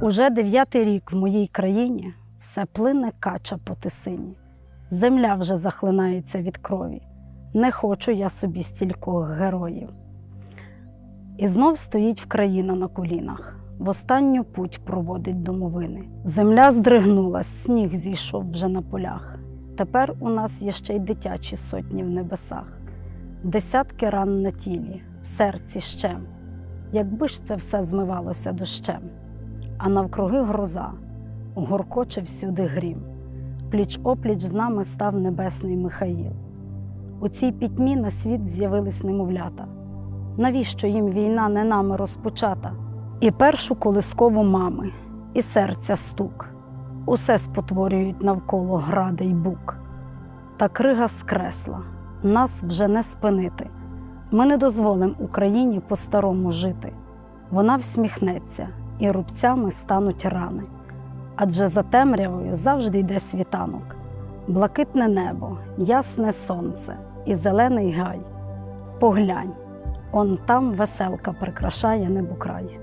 Уже дев'ятий рік в моїй країні все плине кача по тисині. Земля вже захлинається від крові. Не хочу я собі стількох героїв. І знов стоїть Вкраїна на колінах, в останню путь проводить домовини. Земля здригнулась, сніг зійшов вже на полях. Тепер у нас є ще й дитячі сотні в небесах, десятки ран на тілі, в серці щем. Якби ж це все змивалося дощем, а навкруги гроза, гуркоче всюди грім. Пліч опліч з нами став небесний Михаїл. У цій пітьмі на світ з'явились немовлята. Навіщо їм війна не нами розпочата? І першу колискову мами, і серця стук. Усе спотворюють навколо гради й бук. Та крига скресла, нас вже не спинити. Ми не дозволимо Україні по-старому жити. Вона всміхнеться, і рубцями стануть рани. Адже за темрявою завжди йде світанок, блакитне небо, ясне сонце і зелений гай. Поглянь, он там веселка прикрашає небокрай.